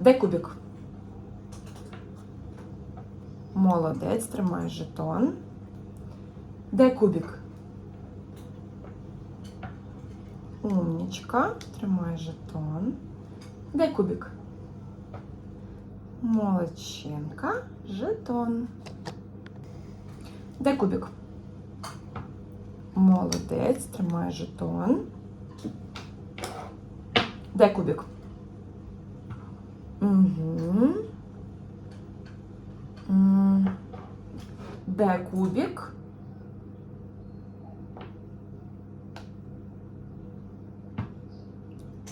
Де кубик? Молодець, тримай жетон. Де кубик? Умнічка, тримай жетон. Де кубик? Молодчинка, жетон. Де кубик? Молодець, тримай жетон. Де кубик? Угу. Де кубик?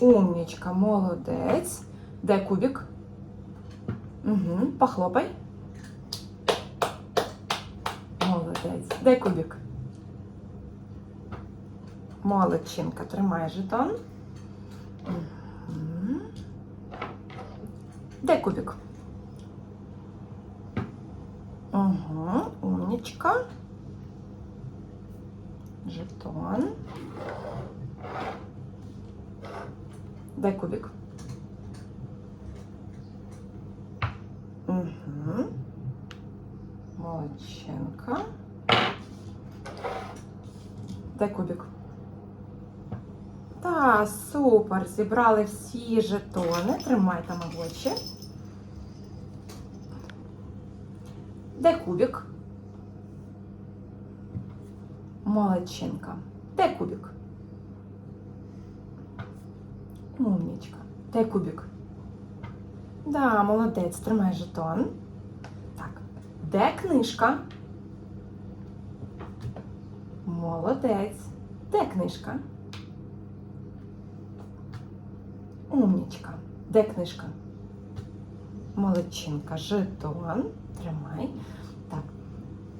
Умнічка, молодець. Де кубик? Угу. Похлопай. Молодець. Де кубик? Молодчинка, тримай жетон. Де кубик? Угу, умнічка. Жетон. Де кубик? Угу. Молодчинка. Де кубик? Та, супер. Зібрали всі жетони. Тримай тамагочі. Де кубик? Молодчинка. Де кубик? Умнічка. Де кубик? Да, молодець. Тримай жетон. Так. Де книжка? Молодець. Де книжка? Умнічка. Де книжка? Молодчинка. Жетон. Тримай. Так.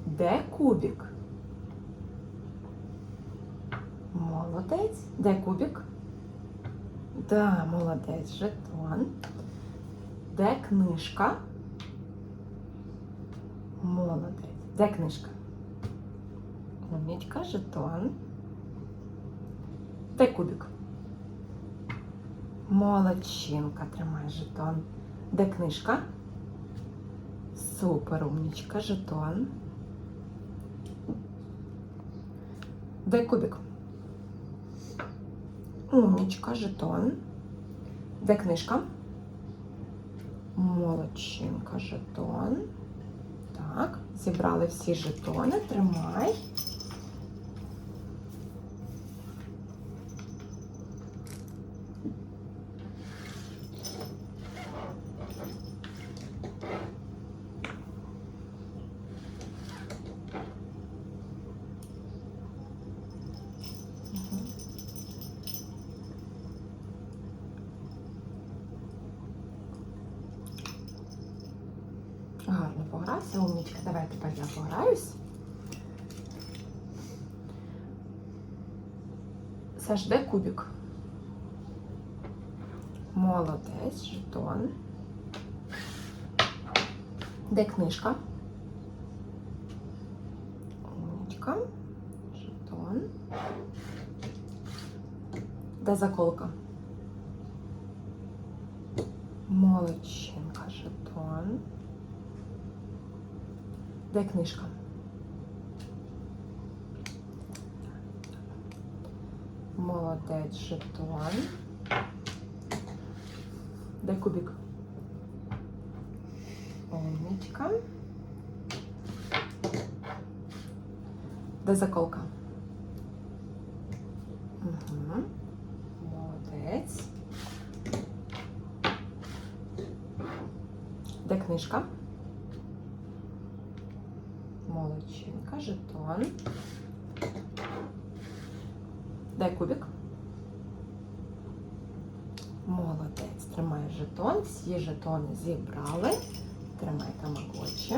Де кубик? Молодець. Де кубик? Да, молодець. Жетон. Де книжка? Молодець. Де книжка? Умнічка, жетон. Де кубик? Молодчинка, тримай жетон. Де книжка? Супер, умнічка, жетон. Де кубик? Умнічка, жетон. Де книжка? Молодчинка, жетон. Так, зібрали всі жетони. Тримай. Гарно погрався, умнічка. Давай тепер я пограюсь. Саш, де кубик? Молодець, жетон. Де книжка? Умнічка. Жетон. Де заколка? Молодчинка, жетон. Де книжка? Молодець, жетон. Де кубик? Умничка. Де заколка? Угу. Молодець. Де книжка? Молодчинка, жетон. Дай кубик. Молодець. Тримай жетон. Всі жетони зібрали. Тримай тамагочі.